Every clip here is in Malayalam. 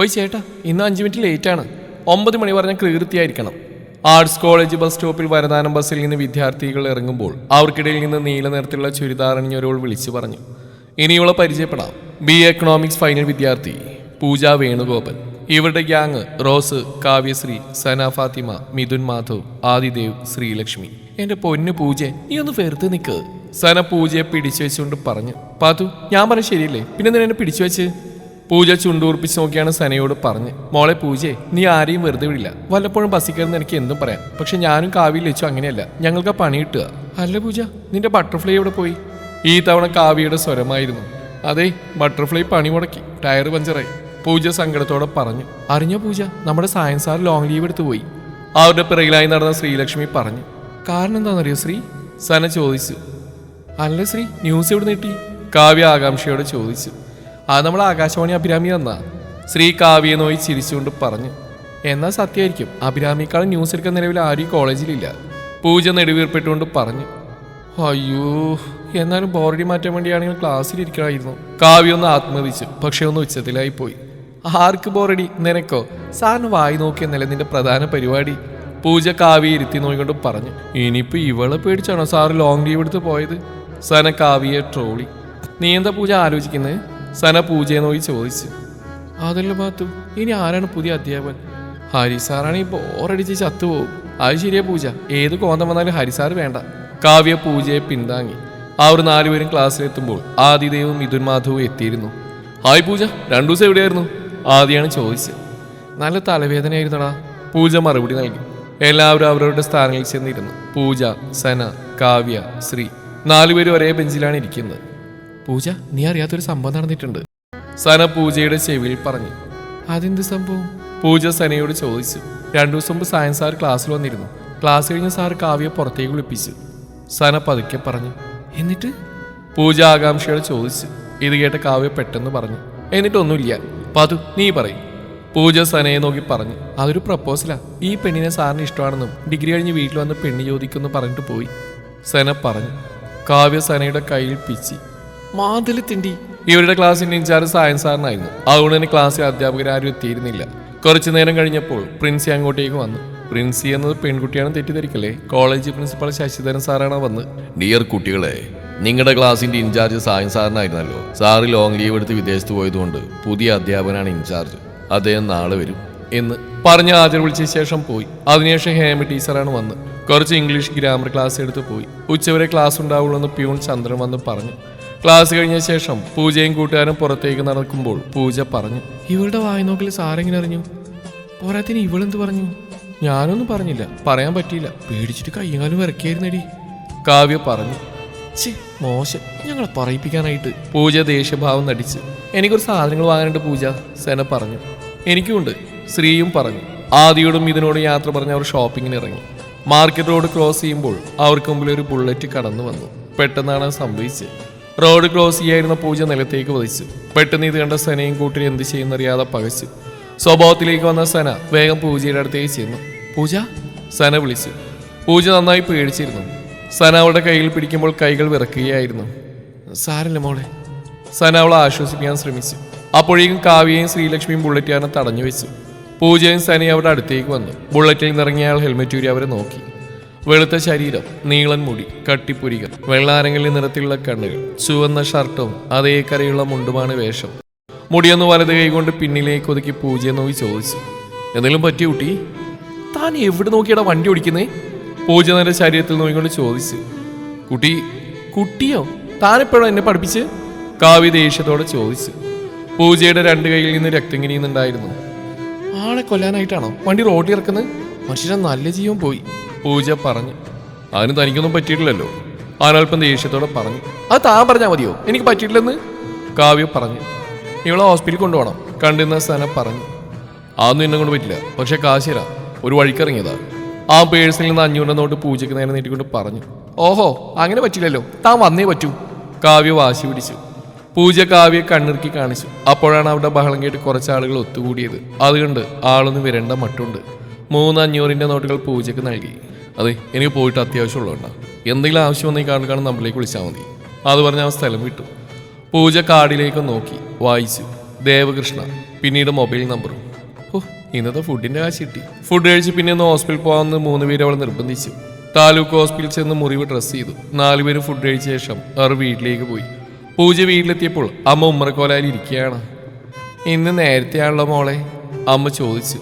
ഓയ് ചേട്ടാ ഇന്ന് അഞ്ച് മിനിറ്റ് ലേറ്റാണ് ഒമ്പത് മണി പറഞ്ഞ കൃത്യമായിരിക്കണം ആർട്സ് കോളേജ് ബസ് സ്റ്റോപ്പിൽ വരദാനം ബസ്സിൽ നിന്ന് വിദ്യാർത്ഥികൾ ഇറങ്ങുമ്പോൾ അവർക്കിടയിൽ നിന്ന് നീല നിറത്തിലുള്ള ചുരിദാർ അണിഞ്ഞൊരാൾ വിളിച്ചു പറഞ്ഞു. ഇനിയുള്ള പരിചയപ്പെടാം. ബി എക്കണോമിക്സ് ഫൈനൽ വിദ്യാർത്ഥി പൂജ വേണുഗോപൻ ഇവരുടെ ഗ്യാങ് റോസ് കാവ്യശ്രീ സന ഫാത്തിമ മിഥുൻ മാധവ് ആദിദേവ് ശ്രീലക്ഷ്മി. എന്റെ പൊന്നു പൂജ നീ ഒന്ന് വെറുതെ നിൽക്ക് സന പൂജയെ പിടിച്ചു വെച്ചുകൊണ്ട് പറഞ്ഞു പാതു ഞാൻ പറഞ്ഞ ശരിയല്ലേ? പിന്നെ നിന്നെ പിടിച്ചു വെച്ച് പൂജ ചുണ്ടൂർപ്പിച്ച് നോക്കിയാണ് സനയോട് പറഞ്ഞ് മോളെ പൂജയെ നീ ആരെയും വെറുതെ വിടില്ല. വല്ലപ്പോഴും ബസ്സിൽ എനിക്ക് എന്തും പറയാം. പക്ഷെ ഞാനും കാവ്യയിൽ വെച്ചു അങ്ങനെയല്ല. ഞങ്ങൾക്ക് പണി കിട്ടുക. അല്ല പൂജ നിന്റെ ബട്ടർഫ്ലൈ എവിടെ പോയി? ഈ തവണ കാവ്യയുടെ സ്വരമായിരുന്നു. അതെ ബട്ടർഫ്ലൈ പണി മുടക്കി ടയർ പഞ്ചറായി. പൂജ സങ്കടത്തോടെ പറഞ്ഞു അറിഞ്ഞോ പൂജ നമ്മുടെ സയൻസ് സാർ ലോങ് ലീവ് എടുത്തു പോയി. അവരുടെ പിറകിലായി നടന്ന ശ്രീലക്ഷ്മി പറഞ്ഞു കാരണം എന്താണെന്നറിയോ ശ്രീ? സന ചോദിച്ചു അല്ല ശ്രീ ന്യൂസ് എവിടെ നീട്ടി? കാവ്യ ആകാംക്ഷയോടെ ചോദിച്ചു അത് നമ്മൾ ആകാശവാണി അഭിരാമി തന്നാ ശ്രീ കാവ്യ നോയി ചിരിച്ചുകൊണ്ട് പറഞ്ഞു. എന്നാൽ സത്യമായിരിക്കും. അഭിരാമിക്കാളും ന്യൂസ് എടുക്കാൻ നിലവിൽ ആരും കോളേജിലില്ല. പൂജ നെടുവീർപ്പെട്ടുകൊണ്ട് പറഞ്ഞു. അയ്യോ എന്നാലും ബോറടി മാറ്റാൻ വേണ്ടിയാണെങ്കിൽ ക്ലാസ്സിൽ ഇരിക്കണമായിരുന്നു കാവ്യ ഒന്ന് ആത്മതിച്ചു പക്ഷെ ഒന്ന് ഉച്ചത്തിലായി പോയി ആർക്ക് ബോറടി? നിനക്കോ? സാറിന് വായി നോക്കിയെന്നല്ലേ നിന്റെ പ്രധാന പരിപാടി? പൂജ കാവ്യ ഇരുത്തി നോയിക്കൊണ്ട് പറഞ്ഞു. ഇനിയിപ്പോ ഇവളെ പേടിച്ചാണോ സാറ് ലോങ് ലീവ് എടുത്ത് പോയത്? സന കാവ്യെ ട്രോളി. നീ എന്താ പൂജ ആലോചിക്കുന്നത് സന പൂജയെ നോക്കി ചോദിച്ചു. അതല്ല ബാത്തു ഇനി ആരാണ് പുതിയ അധ്യാപകൻ? ഹരി സാറാണ് ഈ ബോറടിച്ച് ചത്തുപോകും അത് ശരിയാ പൂജ ഏത് കോന്തം വന്നാലും ഹരി സാർ വേണ്ട. കാവ്യ പൂജയെ പിന്താങ്ങി. അവർ നാലുപേരും ക്ലാസ്സിലെത്തുമ്പോൾ ആദിദേവും മിഥുൻ മാധവും എത്തിയിരുന്നു. ഹായ് പൂജ രണ്ടു ദിവസം എവിടെയായിരുന്നു? ആദിയാണ് ചോദിച്ചത്. നല്ല തലവേദനയായിരുന്നടാ. പൂജ മറുപടി നൽകി. എല്ലാവരും അവരവരുടെ സ്ഥാനങ്ങളിൽ ചെന്നിരുന്നു. പൂജ സന കാവ്യ ശ്രീ നാലുപേരും ഒരേ ബെഞ്ചിലാണ് ഇരിക്കുന്നത്. പൂജ നീ അറിയാത്തൊരു സംഭവം നടന്നിട്ടുണ്ട്. സന പൂജയുടെ ചെവിയിൽ പറഞ്ഞു. അതെന്ത് സംഭവം? പൂജ സനയോട് ചോദിച്ചു. രണ്ടു ദിവസം മുമ്പ് സയൻസ് സാർ ക്ലാസ്സിൽ വന്നിരുന്നു. ക്ലാസ് കഴിഞ്ഞ് സാർ കാവ്യെ പുറത്തേക്ക് വിളിപ്പിച്ചു. സന പതുക്കെ പറഞ്ഞു. എന്നിട്ട്? പൂജ ആകാംക്ഷയോട് ചോദിച്ചു. ഇത് കേട്ട കാവ്യ പെട്ടെന്ന് പറഞ്ഞു. എന്നിട്ടൊന്നുമില്ല. പതു നീ പറയും. പൂജ സനയെ നോക്കി പറഞ്ഞു. അതൊരു പ്രപ്പോസലാ ഈ പെണ്ണിനെ സാറിന് ഇഷ്ടമാണെന്നും ഡിഗ്രി കഴിഞ്ഞ് വീട്ടിൽ വന്ന് പെണ്ണ് ചോദിക്കുമെന്ന് പറഞ്ഞിട്ട് പോയി. സന പറഞ്ഞു. കാവ്യ സനയുടെ കയ്യിൽ പിച്ചി. മാതൽ തിണ്ടി. ഇവരുടെ ക്ലാസ്സിന്റെ ഇൻചാർജ് സായൻ സാറിനായിരുന്നു. അതുകൊണ്ട് തന്നെ ക്ലാസ്സിൽ അധ്യാപകർ ആരും എത്തിയിരുന്നില്ല. കുറച്ചു നേരം കഴിഞ്ഞപ്പോൾ പ്രിൻസി അങ്ങോട്ടേക്ക് വന്നു. പ്രിൻസി എന്നത് പെൺകുട്ടിയാണ് തെറ്റിദ്ധരിക്കല്ലേ? കോളേജ് പ്രിൻസിപ്പൽ ശശിധരൻ സാറാണ് വന്ന്? ഡിയർ കുട്ടികളെ നിങ്ങളുടെ ക്ലാസിന്റെ ഇൻചാർജ് സായൻ സാറിനായിരുന്നല്ലോ. സാറ് ലോങ് ലീവ് എടുത്ത് വിദേശത്ത് പോയതുകൊണ്ട് പുതിയ അധ്യാപകനാണ് ഇൻചാർജ് അദ്ദേഹം നാളെ വരും എന്ന് പറഞ്ഞ് ഹാജർ വിളിച്ച ശേഷം പോയി. അതിനുശേഷം ഹേമ ടീച്ചറാണ് വന്ന്. കുറച്ച് ഇംഗ്ലീഷ് ഗ്രാമർ ക്ലാസ് എടുത്ത് പോയി. ഉച്ചവരെ ക്ലാസ് ഉണ്ടാവുള്ളൂ എന്ന് പ്യൂൺ ചന്ദ്രൻ വന്ന് പറഞ്ഞു. ക്ലാസ് കഴിഞ്ഞ ശേഷം പൂജയും കൂട്ടുകാരും പുറത്തേക്ക് നടക്കുമ്പോൾ പൂജ പറഞ്ഞു ഇവളുടെ വായ്നോക്കിൽ സാരെങ്ങനെ അറിഞ്ഞു? പോരാത്തിന് ഇവളെന്ത് പറഞ്ഞു? ഞാനൊന്നും പറഞ്ഞില്ല പറയാൻ പറ്റിയില്ല. പേടിച്ചിട്ട് കയ്യങ്ങാലും ഇറക്കിയായിരുന്നടി കാവ്യ പറഞ്ഞു മോശം. ഞങ്ങളെ പറയിപ്പിക്കാനായിട്ട്. പൂജ ദേഷ്യഭാവം നടിച്ച് എനിക്കൊരു സാധനങ്ങൾ വാങ്ങാനുണ്ട് പൂജ സെന പറഞ്ഞു. എനിക്കുമുണ്ട് ശ്രീയും പറഞ്ഞു. ആദിയോടും ഇതിനോട് യാത്ര പറഞ്ഞ് അവർ ഷോപ്പിങ്ങിന് ഇറങ്ങി. മാർക്കറ്റ് റോഡ് ക്രോസ് ചെയ്യുമ്പോൾ അവർക്ക് മുമ്പിൽ ഒരു ബുള്ളറ്റ് കടന്നു വന്നു. പെട്ടെന്നാണ് സംഭവിച്ചത്. റോഡ് ക്രോസ് ചെയ്യായിരുന്ന പൂജ നിലത്തേക്ക് വധിച്ചു പെട്ടെന്ന് ഇത് കണ്ട സനയും കൂട്ടി എന്ത് ചെയ്യുന്നറിയാതെ പകച്ചു. സ്വഭാവത്തിലേക്ക് വന്ന സന വേഗം പൂജയുടെ അടുത്തേക്ക് ചെന്നു. പൂജ? സന വിളിച്ചു. പൂജ നന്നായി പേടിച്ചിരുന്നു. സന അവളുടെ കയ്യിൽ പിടിക്കുമ്പോൾ കൈകൾ വിറക്കുകയായിരുന്നു. സാരല്ല മോളെ. സന അവളെ ആശ്വസിപ്പിക്കാൻ ശ്രമിച്ചു. അപ്പോഴേക്കും കാവ്യയും ശ്രീലക്ഷ്മിയും ബുള്ളറ്റുകാരനെ തടഞ്ഞു വെച്ചു. പൂജയും സനയും അവരുടെ അടുത്തേക്ക് വന്നു. ബുള്ളറ്റിൽ നിന്നിറങ്ങിയ അയാൾ ഹെൽമെറ്റ് ഊരി അവരെ നോക്കി. വെളുത്ത ശരീരം നീളൻ മുടി കട്ടിപ്പുരികൾ വെള്ളാരങ്ങളിൽ നിറത്തിലുള്ള കണ്ണുകൾ ചുവന്ന ഷർട്ടും അതേ കരയുള്ള മുണ്ടുമാണ് വേഷം. മുടിയൊന്ന് വലത് കൈകൊണ്ട് പിന്നിലേക്ക് ഒതുക്കി പൂജയെ നോക്കി ചോദിച്ചു എന്തെങ്കിലും പറ്റിയ കുട്ടി? താൻ എവിടെ നോക്കിയടാ വണ്ടി ഓടിക്കുന്നേ? പൂജ നേരെ ശരീരത്തിൽ നോക്കിക്കൊണ്ട് ചോദിച്ചു കുട്ടി കുട്ടിയോ? താനെപ്പോഴോ എന്നെ പഠിപ്പിച്ച്? കാവ്യ ദേഷ്യത്തോടെ ചോദിച്ചു പൂജയുടെ രണ്ട് കൈയിൽ നിന്ന് രക്തം കിനിയുന്നുണ്ടായിരുന്നു. ആളെ കൊല്ലാനായിട്ടാണോ? വണ്ടി റോഡിൽ ഇറക്കുന്നത്? മനുഷ്യനെ നല്ല ജീവൻ പോയി. പൂജ പറഞ്ഞു. അതിന് തനിക്കൊന്നും പറ്റിയിട്ടില്ലല്ലോ. ആനൽപ്പം ദേഷ്യത്തോടെ പറഞ്ഞു. അത് താൻ പറഞ്ഞാൽ മതിയോ? എനിക്ക് പറ്റിയിട്ടില്ലെന്ന്? കാവ്യ പറഞ്ഞു. ഇവളെ ഹോസ്പിറ്റലിൽ കൊണ്ടുപോകണം. കണ്ടിരുന്ന സ്ഥാനം പറഞ്ഞു. അതൊന്നും എന്നെ കൊണ്ട് പറ്റില്ല. പക്ഷെ കാശിര ഒരു വഴിക്കിറങ്ങിയതാ. ആ പേഴ്സിൽ നിന്ന് അഞ്ഞൂറ് നോട്ട് പൂജയ്ക്ക് നേരെ നീട്ടിക്കൊണ്ട് പറഞ്ഞു. ഓഹോ അങ്ങനെ പറ്റില്ലല്ലോ താൻ വന്നേ പറ്റൂ. കാവ്യ വാശി പിടിച്ചു. പൂജ കാവ്യെ കണ്ണിറുക്കി കാണിച്ചു. അപ്പോഴാണ് അവിടെ ബഹളം കേട്ട് കുറച്ച് ആളുകൾ ഒത്തുകൂടിയത്. അതുകൊണ്ട് ആളൊന്നും വരേണ്ട മട്ടുണ്ട് മൂന്ന് അഞ്ഞൂറിന്റെ നോട്ടുകൾ പൂജയ്ക്ക് നൽകി. അതെ എനിക്ക് പോയിട്ട് അത്യാവശ്യമുള്ളതുകൊണ്ടാ. എന്തെങ്കിലും ആവശ്യം വന്നീ കാണും നമ്മളിലേക്ക് വിളിച്ചാൽ മതി. അത് പറഞ്ഞ് ആ സ്ഥലം വിട്ടു. പൂജ കാർഡിലേക്ക് നോക്കി വായിച്ചു. ദേവകൃഷ്ണ പിന്നീട് മൊബൈൽ നമ്പറും. ഓ ഇന്നത്തെ ഫുഡിന്റെ കാശ് കിട്ടി. ഫുഡ് കഴിച്ച് പിന്നെ ഒന്ന് ഹോസ്പിറ്റലിൽ പോകാമെന്ന് മൂന്ന് പേര് അവൾ നിർബന്ധിച്ചു. താലൂക്ക് ഹോസ്പിറ്റലിൽ ചെന്ന് മുറിവ് ഡ്രസ്സ് ചെയ്തു. നാലുപേരും ഫുഡ് കഴിച്ച ശേഷം അവർ വീട്ടിലേക്ക് പോയി. പൂജ വീട്ടിലെത്തിയപ്പോൾ അമ്മ ഉമ്മറക്കോലായിൽ ഇരിക്കുകയാണ്. ഇന്ന് നേരത്തെയാണല്ലോ മോളെ? അമ്മ ചോദിച്ചു.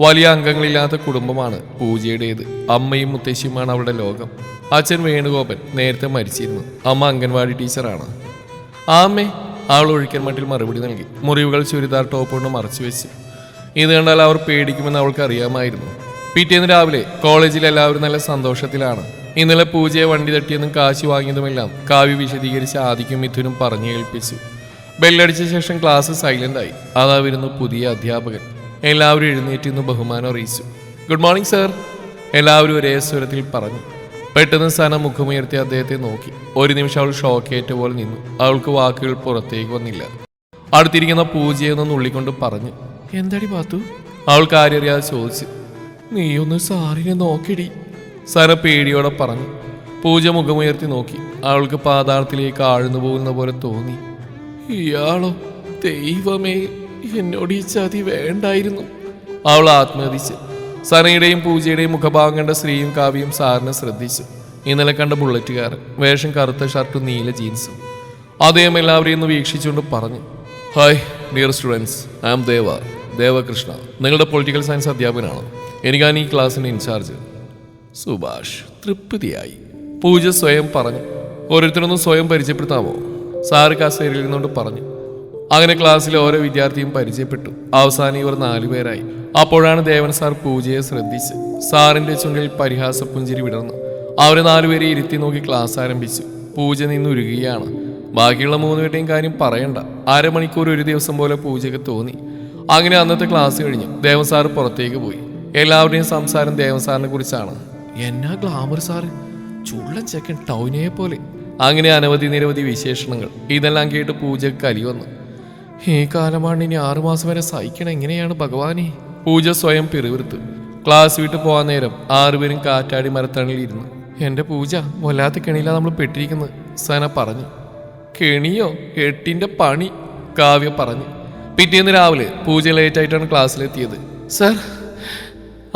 വലിയ അംഗങ്ങളില്ലാത്ത കുടുംബമാണ് പൂജയുടേത്. അമ്മയും മുത്തശ്ശിയുമാണ് അവളുടെ ലോകം. അച്ഛൻ വേണുഗോപൻ നേരത്തെ മരിച്ചിരുന്നു. അമ്മ അംഗൻവാടി ടീച്ചറാണ്. ആമ്മേ അവൾ ഒഴിക്കൽ മട്ടിൽ മറുപടി നൽകി. മുറിവുകൾ ചുരിദാർ ടോപ്പ് കൊണ്ട് മറച്ചു വെച്ച്. ഇത് കണ്ടാൽ അവർ പേടിക്കുമെന്ന് അവൾക്ക് അറിയാമായിരുന്നു. പിറ്റേന്ന് രാവിലെ കോളേജിൽ എല്ലാവരും നല്ല സന്തോഷത്തിലാണ്. ഇന്നലെ പൂജയെ വണ്ടി തട്ടിയെന്നും കാശ് വാങ്ങിയതുമെല്ലാം കാവ്യ വിശദീകരിച്ച് ആദിക്കും മിഥുനും പറഞ്ഞു കേൾപ്പിച്ചു. ബെല്ലടിച്ച ശേഷം ക്ലാസ് സൈലന്റ് ആയി. അതാ വരുന്നു പുതിയ അധ്യാപകൻ. എല്ലാവരും എഴുന്നേറ്റ് ഇന്ന് ബഹുമാനം അറിയിച്ചു. ഗുഡ് മോർണിംഗ് സർ എല്ലാവരും ഒരേ സ്വരത്തിൽ പറഞ്ഞു. പെട്ടെന്ന് സന മുഖമുയർത്തി അദ്ദേഹത്തെ നോക്കി. ഒരു നിമിഷം അവൾ ഷോക്കേറ്റ പോലെ നിന്നു. അവൾക്ക് വാക്കുകൾ പുറത്തേക്ക് വന്നില്ല. അടുത്തിരിക്കുന്ന പൂജയെന്ന് നുള്ളിക്കൊണ്ട് പറഞ്ഞു എന്താടി പാത്തു? അവൾ കാര്യറിയാതെ ചോദിച്ചു നീ ഒന്ന് സാറിനെ നോക്കിടി. സന പേടിയോടെ പറഞ്ഞു പൂജ മുഖമുയർത്തി നോക്കി. അവൾക്ക് പാതാളത്തിലേക്ക് ആഴ്ന്നു പോകുന്ന പോലെ തോന്നി ഇയാളോ ദൈവമേ. എന്നോട് ഈ ചതി വേണ്ടായിരുന്നു. അവൾ ആത്മഹതിച്ച് സനയുടെയും പൂജയുടെയും മുഖഭാഗം കണ്ട സ്ത്രീയും കാവ്യയും സാറിനെ ശ്രദ്ധിച്ചു ഇന്നലെ കണ്ട ബുള്ളറ്റുകാരൻ വേഷം കറുത്ത ഷർട്ടും നീല ജീൻസും. അദ്ദേഹം എല്ലാവരെയും ഒന്ന് വീക്ഷിച്ചുകൊണ്ട് പറഞ്ഞു hi dear students I am Deva Devakrishna. നിങ്ങളുടെ പൊളിറ്റിക്കൽ സയൻസ് അധ്യാപകനാണ്. എനിക്കാണ് ഈ ക്ലാസ്സിന്റെ ഇൻചാർജ്. സുഭാഷ് തൃപ്തിയായി. പൂജ സ്വയം പറഞ്ഞു ഓരോരുത്തരൊന്നും സ്വയം പരിചയപ്പെടുത്താമോ? സാർ കസേരയിൽ നിന്നുകൊണ്ട് പറഞ്ഞു അങ്ങനെ ക്ലാസ്സിലെ ഓരോ വിദ്യാർത്ഥിയും പരിചയപ്പെട്ടു. അവസാനം ഇവർ നാലുപേരായി അപ്പോഴാണ് ദേവൻ സാർ പൂജയെ ശ്രദ്ധിച്ച്. സാറിന്റെ ചുണ്ടിൽ പരിഹാസ പുഞ്ചിരി വിടർന്നു. അവരെ നാലുപേരെ ഇരുത്തി നോക്കി ക്ലാസ് ആരംഭിച്ചു. പൂജ നിന്നുരുകയാണ്. ബാക്കിയുള്ള മൂന്നുപേരുടെയും കാര്യം പറയണ്ട. അരമണിക്കൂർ ഒരു ദിവസം പോലെ പൂജയ്ക്ക് തോന്നി. അങ്ങനെ അന്നത്തെ ക്ലാസ് കഴിഞ്ഞു. ദേവൻ സാർ പുറത്തേക്ക് പോയി. എല്ലാവരുടെയും സംസാരം ദേവൻ സാറിനെ കുറിച്ചാണ്. എന്നാ ഗ്ലാമർ സാറ്? ചുള്ള ചെക്കൻ ടൗനെ പോലെ. അങ്ങനെ അനവധി നിരവധി വിശേഷണങ്ങൾ. ഇതെല്ലാം കേട്ട് പൂജയ്ക്ക് കലി വന്നു. ഈ കാലമാണ് ഇനി ആറുമാസം വരെ സഹിക്കണം. എങ്ങനെയാണ് ഭഗവാനെ? പൂജ സ്വയം പിറുവിറുത്തു ക്ലാസ് വിട്ട് പോകാൻ നേരം ആറുപേരും കാറ്റാടി മരത്തണലിരുന്നു ഇരുന്നു. എന്റെ പൂജ വല്ലാത്ത കെണിയിലാണ് നമ്മൾ പെട്ടിരിക്കുന്നത് സന പറഞ്ഞു. കെണിയോ എട്ടിന്റെ പണി കാവ്യ പറഞ്ഞു. പിറ്റേന്ന് രാവിലെ പൂജ ലേറ്റായിട്ടാണ് ക്ലാസ്സിലെത്തിയത്. സർ.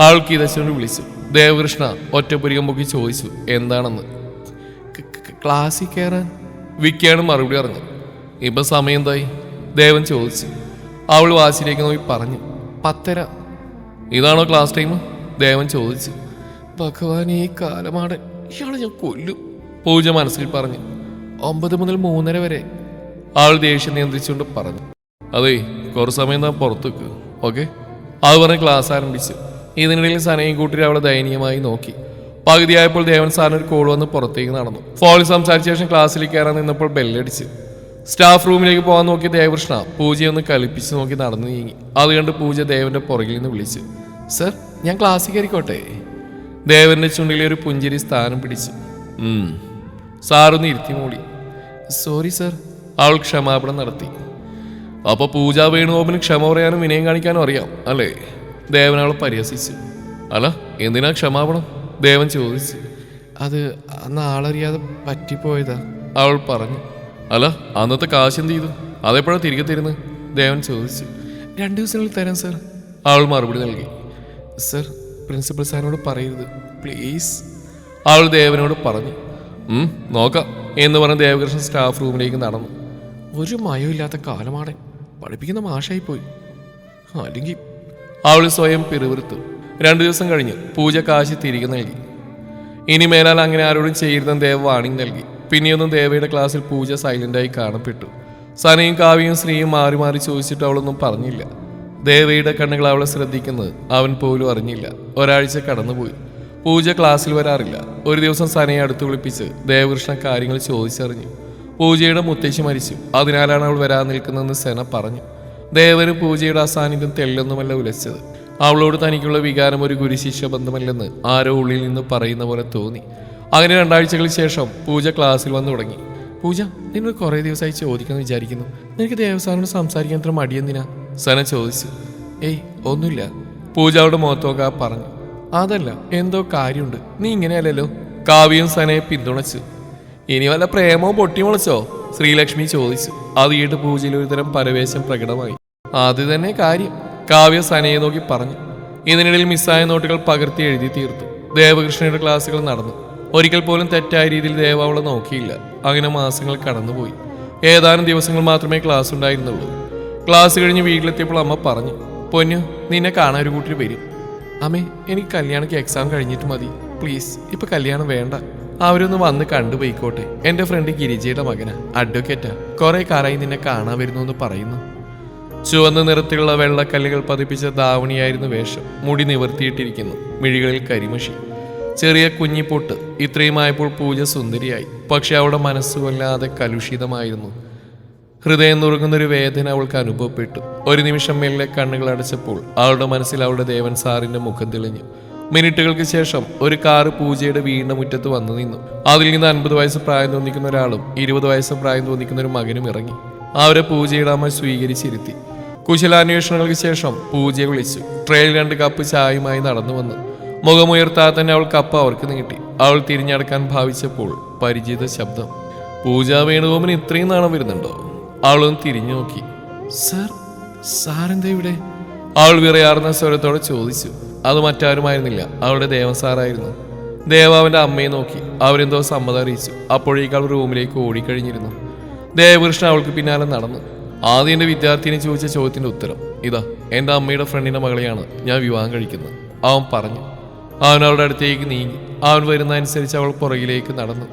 ആൾക്ക് ഇതച്ചുകൊണ്ട് വിളിച്ചു. ദേവകൃഷ്ണ ഒറ്റപ്പുരികം പൊക്കി ചോദിച്ചു എന്താണെന്ന്? ക്ലാസ്സിൽ കയറാൻ വിക്കിയാണ് മറുപടി പറഞ്ഞു ഇപ്പം സമയം എന്തായി? ദേവൻ ചോദിച്ചു. അവൾ വാശിയിലേക്ക് നോക്കി പറഞ്ഞു പത്തര. ഇതാണോ ക്ലാസ് ടൈം? ദേവൻ ചോദിച്ചു. ഭഗവാൻ ഈ കാലമാണ് ഇയാളെ ഞാൻ കൊല്ലും. പൂജ മനസ്സിൽ പറഞ്ഞു ഒമ്പത് മുതൽ മൂന്നര വരെ. ആൾ ദേഷ്യം നിയന്ത്രിച്ചുകൊണ്ട് പറഞ്ഞു അതെ കുറച്ച് സമയം ഞാൻ പുറത്തു വെക്ക് ഓക്കെ? അത് പറഞ്ഞ് ക്ലാസ് ആരംഭിച്ചു. ഇതിനിടയിൽ സനയും കൂട്ടി അവളെ ദയനീയമായി നോക്കി. പകുതിയായപ്പോൾ ദേവൻ സാറിന് ഒരു കോൾ വന്ന് പുറത്തേക്ക് നടന്നു. ഫോണിൽ സംസാരിച്ച ശേഷം ക്ലാസ്സിലേക്ക് കയറാൻ നിന്നപ്പോൾ ബെല്ലടിച്ചു സ്റ്റാഫ് റൂമിലേക്ക് പോകാൻ നോക്കിയ ദേവകൃഷ്ണ പൂജയൊന്ന് കളിപ്പിച്ച് നോക്കി നടന്നു നീങ്ങി. അത് കണ്ട് പൂജ ദേവന്റെ പുറകിൽ നിന്ന് വിളിച്ചു സർ ഞാൻ ക്ലാസ് കയറിക്കോട്ടെ? ദേവന്റെ ചുണ്ടിലെ ഒരു പുഞ്ചിരി സ്ഥാനം പിടിച്ചു. സാറൊന്ന് ഇരുത്തി മൂടി. സോറി സർ അവൾ ക്ഷമാപണം നടത്തി. അപ്പൊ പൂജ വേണുഗോപിന് ക്ഷമ പറയാനും വിനയം കാണിക്കാനും അറിയാം അല്ലേ? ദേവൻ അവളെ പരിഹസിച്ചു അല്ല എന്തിനാ ക്ഷമാപണം? ദേവൻ ചോദിച്ചു അത് അന്ന് ആളറിയാതെ പറ്റിപ്പോയതാ അവൾ പറഞ്ഞു. അല്ല അന്നത്തെ കാശ് എന്ത് ചെയ്തു? അതെപ്പോഴാണ് തിരികെ തരുന്നത് ദേവൻ ചോദിച്ചു. രണ്ട് ദിവസങ്ങളിൽ തരാം സാർ. അവൾ മറുപടി നൽകി. സർ പ്രിൻസിപ്പൽ സാറിനോട് പറയരുത്. പ്ലീസ്. അവൾ ദേവനോട് പറഞ്ഞു. നോക്കാം. എന്ന് പറഞ്ഞ് ദേവകൃഷ്ണൻ സ്റ്റാഫ് റൂമിലേക്ക് നടന്നു. ഒരു മയമില്ലാത്ത കാലമാണ് പഠിപ്പിക്കുന്ന മാഷായി പോയി അല്ലെങ്കിൽ അവൾ സ്വയം പിറുവിറുത്തു രണ്ടു ദിവസം കഴിഞ്ഞ് പൂജ കാശി തിരികെ നൽകി. ഇനി മേലാൽ അങ്ങനെ ആരോടും ചെയ്യരുതെന്ന് ദേവ വാണിംഗ് നൽകി. പിന്നെയൊന്നും ദേവയുടെ ക്ലാസ്സിൽ പൂജ സൈലന്റായി കാണപ്പെട്ടു. സനയും കാവ്യയും സ്ത്രീയും മാറി മാറി ചോദിച്ചിട്ട് അവളൊന്നും പറഞ്ഞില്ല. ദേവയുടെ കണ്ണുകൾ അവളെ ശ്രദ്ധിക്കുന്നത് അവൻ പോലും അറിഞ്ഞില്ല. ഒരാഴ്ച കടന്നുപോയി. പൂജ ക്ലാസ്സിൽ വരാറില്ല. ഒരു ദിവസം സനയെ അടുത്ത് വിളിപ്പിച്ച് ദേവകൃഷ്ണൻ കാര്യങ്ങൾ ചോദിച്ചറിഞ്ഞു. പൂജയുടെ മുത്തശ്ശി മരിച്ചു. അതിനാലാണ് അവൾ വരാൻ നിൽക്കുന്നതെന്ന് സെന പറഞ്ഞു. ദേവന് പൂജയുടെ അസാന്നിധ്യം തെല്ലൊന്നുമല്ല ഉലച്ചത്. അവളോട് തനിക്കുള്ള വികാരം ഒരു ഗുരുശിഷ്യ ബന്ധമല്ലെന്ന് ആരോ ഉള്ളിൽ നിന്ന് പറയുന്ന പോലെ തോന്നി. അങ്ങനെ രണ്ടാഴ്ചകൾക്ക് ശേഷം പൂജ ക്ലാസ്സിൽ വന്നു തുടങ്ങി. പൂജ നിന്നോട് കുറേ ദിവസമായി ചോദിക്കാമെന്ന് വിചാരിക്കുന്നു. നിനക്ക് ദേവസാറിനോട് സംസാരിക്കാൻ ഇത്ര മടിയെന്തിനാ? സന ചോദിച്ചു. ഏയ് ഒന്നുമില്ല. പൂജ അവിടെ മുഖത്തോക്കാ പറഞ്ഞു. അതല്ല എന്തോ കാര്യമുണ്ട്. നീ ഇങ്ങനെയല്ലല്ലോ? കാവ്യം സനയെ പിന്തുണച്ചു. ഇനി വല്ല പ്രേമോ പൊട്ടി മുളച്ചോ ശ്രീലക്ഷ്മി ചോദിച്ചു. അത് കേട്ട് പൂജയിൽ ഒരുതരം പരവേശം പ്രകടമായി. അത് തന്നെ കാര്യം. കാവ്യ സനയെ നോക്കി പറഞ്ഞു. ഇതിനിടയിൽ മിസ്സായ നോട്ടുകൾ പകർത്തി എഴുതി തീർത്തു. ദേവകൃഷ്ണയുടെ ക്ലാസ്സുകൾ നടന്നു. ഒരിക്കൽ പോലും തെറ്റായ രീതിയിൽ ദേവ അവളെ നോക്കിയില്ല. അങ്ങനെ മാസങ്ങൾ കടന്നുപോയി. ഏതാനും ദിവസങ്ങൾ മാത്രമേ ക്ലാസ് ഉണ്ടായിരുന്നുള്ളൂ. ക്ലാസ് കഴിഞ്ഞ് വീട്ടിലെത്തിയപ്പോൾ അമ്മ പറഞ്ഞു പൊന്നു നിന്നെ കാണാൻ ഒരു കൂട്ടർ വരും. അമ്മേ എനിക്ക് കല്യാണക്ക് എക്സാം കഴിഞ്ഞിട്ട് മതി. പ്ലീസ് ഇപ്പം കല്യാണം വേണ്ട. അവരൊന്ന് വന്ന് കണ്ടുപോയിക്കോട്ടെ. എന്റെ ഫ്രണ്ട് ഗിരിജയുടെ മകനാ അഡ്വക്കേറ്റാ കുറേ കാലായി നിന്നെ കാണാൻ വരുന്നു എന്ന് പറയുന്നു. ചുവന്ന നിറത്തിലുള്ള വെള്ളക്കല്ലുകൾ പതിപ്പിച്ച ദാവണിയായിരുന്നു വേഷം. മുടി നിവർത്തിയിട്ടിരിക്കുന്നു. മിഴികളിൽ കരിമഷി. ചെറിയ കുഞ്ഞിപ്പൊട്ട്. ഇത്രയുമായപ്പോൾ പൂജ സുന്ദരിയായി. പക്ഷെ അവളുടെ മനസ്സ് കലുഷിതമായിരുന്നു. ഹൃദയം നുറുങ്ങുന്നൊരു വേദന അവൾക്ക് അനുഭവപ്പെട്ടു. ഒരു നിമിഷം മെല്ലെ കണ്ണുകൾ അടച്ചപ്പോൾ അവളുടെ മനസ്സിൽ അവളുടെ ദേവൻ സാറിന്റെ മുഖം തെളിഞ്ഞു. മിനിറ്റുകൾക്ക് ശേഷം ഒരു കാറ് പൂജയുടെ വീടിന്റെ മുറ്റത്ത് വന്നു നിന്നു. അതിൽ നിന്ന് അൻപത് വയസ്സ് പ്രായം തോന്നിക്കുന്ന ഒരാളും ഇരുപത് വയസ്സ് പ്രായം തോന്നിക്കുന്ന ഒരു മകനും ഇറങ്ങി. അവരെ പൂജയുടെ അമ്മ സ്വീകരിച്ചിരുത്തി. കുശലാന്വേഷണങ്ങൾക്ക് ശേഷം പൂജയെ വിളിച്ചു. ട്രെയിൽ രണ്ട് കപ്പ് ചായയുമായി നടന്നു വന്നു. മുഖമുയർത്താതെ തന്നെ അവൾ കപ്പ അവർക്ക് നീട്ടി അവൾ തിരിഞ്ഞടക്കാൻ ഭാവിച്ചപ്പോൾ പരിചിത ശബ്ദം. പൂജാ വേണുഗോപന് ഇത്രയും നാണം വരുന്നുണ്ടോ? അവളൊന്ന് തിരിഞ്ഞു നോക്കി. സർ സാറെന്താ ഇവിടെ? അവൾ വിറയാർന്ന സ്വരത്തോടെ ചോദിച്ചു. അത് മറ്റാരുമായിരുന്നില്ല. അവളുടെ ദേവൻ സാറായിരുന്നു. ദേവ അമ്മയെ നോക്കി. അവരെന്തോ സമ്മതം അറിയിച്ചു. അപ്പോഴേക്ക് അവൾ റൂമിലേക്ക് ഓടിക്കഴിഞ്ഞിരുന്നു. ദേവകൃഷ്ണൻ അവൾക്ക് പിന്നാലെ നടന്നു. ആദ്യം എന്റെ വിദ്യാർത്ഥിനെ ചോദിച്ച ചോദ്യത്തിന്റെ ഉത്തരം. ഇതാ എന്റെ അമ്മയുടെ ഫ്രണ്ടിന്റെ മകളെയാണ് ഞാൻ വിവാഹം കഴിക്കുന്നത്. അവൻ പറഞ്ഞു. അവൻ അവളുടെ അടുത്തേക്ക് നീങ്ങി. അവൻ വരുന്നതനുസരിച്ച് അവൾ പുറകിലേക്ക് നടന്നു.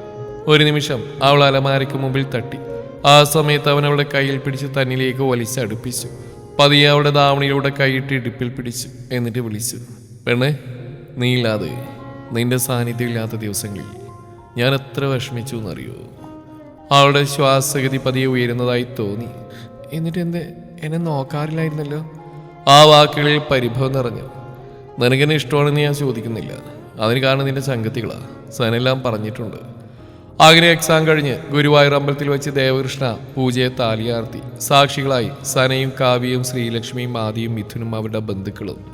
ഒരു നിമിഷം അവൾ അലമാരയ്ക്ക് മുമ്പിൽ തട്ടി. ആ സമയത്ത് അവൻ അവളുടെ കയ്യിൽ പിടിച്ച് തന്നിലേക്ക് വലിച്ചടുപ്പിച്ചു പതിയെ അവളുടെ ദാവണിയിലൂടെ കൈയിട്ട് ഇടുപ്പിൽ പിടിച്ചു. എന്നിട്ട് വിളിച്ചു പെണ്ണേ നീ ഇല്ലാതെ നിന്റെ സാന്നിധ്യം ഇല്ലാത്ത ദിവസങ്ങളിൽ ഞാൻ എത്ര വിഷമിച്ചു എന്നറിയോ? അവളുടെ ശ്വാസഗതി പതിയെ ഉയരുന്നതായി തോന്നി. എന്നിട്ട് എന്ത് എന്നെ നോക്കാറില്ലായിരുന്നല്ലോ? ആ വാക്കുകളിൽ പരിഭവം നിറഞ്ഞു. നിനക്കെന്നെ ഇഷ്ടമാണെന്ന് ഞാൻ ചോദിക്കുന്നില്ല. അതിന് കാരണം നിന്റെ സംഗതികളാണ് സനെല്ലാം പറഞ്ഞിട്ടുണ്ട്. അങ്ങനെ എക്സാം കഴിഞ്ഞ് ഗുരുവായൂർ അമ്പലത്തിൽ വെച്ച് ദേവകൃഷ്ണ പൂജയെ താലിയാർത്തി. സാക്ഷികളായി സനയും കാവ്യയും ശ്രീലക്ഷ്മിയും ആദിയും മിഥുനും അവരുടെ ബന്ധുക്കളും.